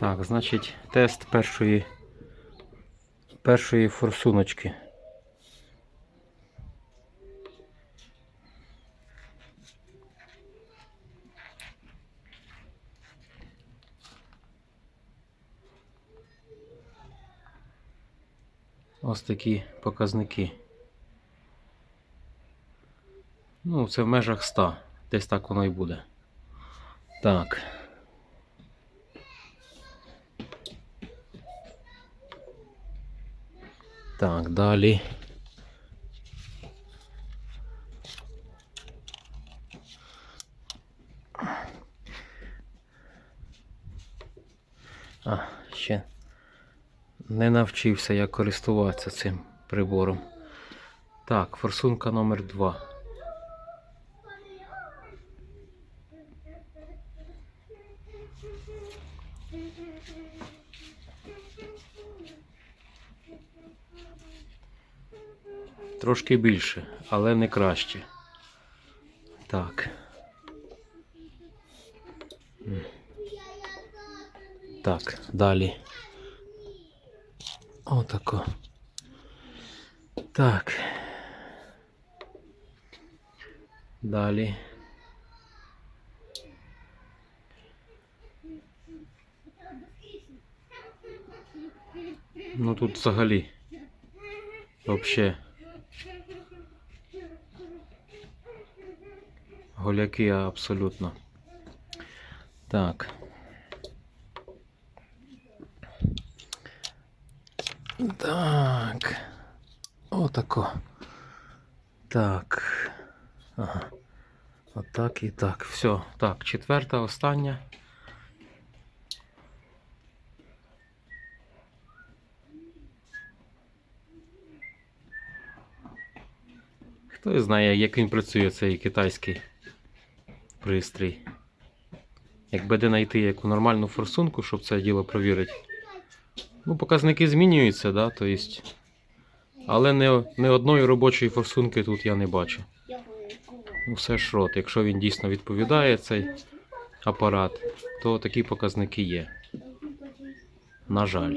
Так, значить, тест першої, першої форсуночки. Ось такі показники. Ну, це в межах 100. Десь так воно і буде. Так. Так, далі. А, ще не навчився я користуватися цим прибором. Так, форсунка номер 2. Трошки більше, але не краще. Так. Так, далі. Отако. Так. Далі. Ну тут взагалі. Вообще. Голяки абсолютно. Так. Так. Отако. Так. Ага. Отак і так. Все. Так, четверта, остання. Хто знає, як він працює цей китайський пристрій. Якби де знайти яку нормальну форсунку, щоб це діло провірити. Ну, показники змінюються, да, то есть. Але не, не одної робочої форсунки тут я не бачу. Ну, все шрот. Якщо він дійсно відповідає цей апарат, то такі показники є. На жаль.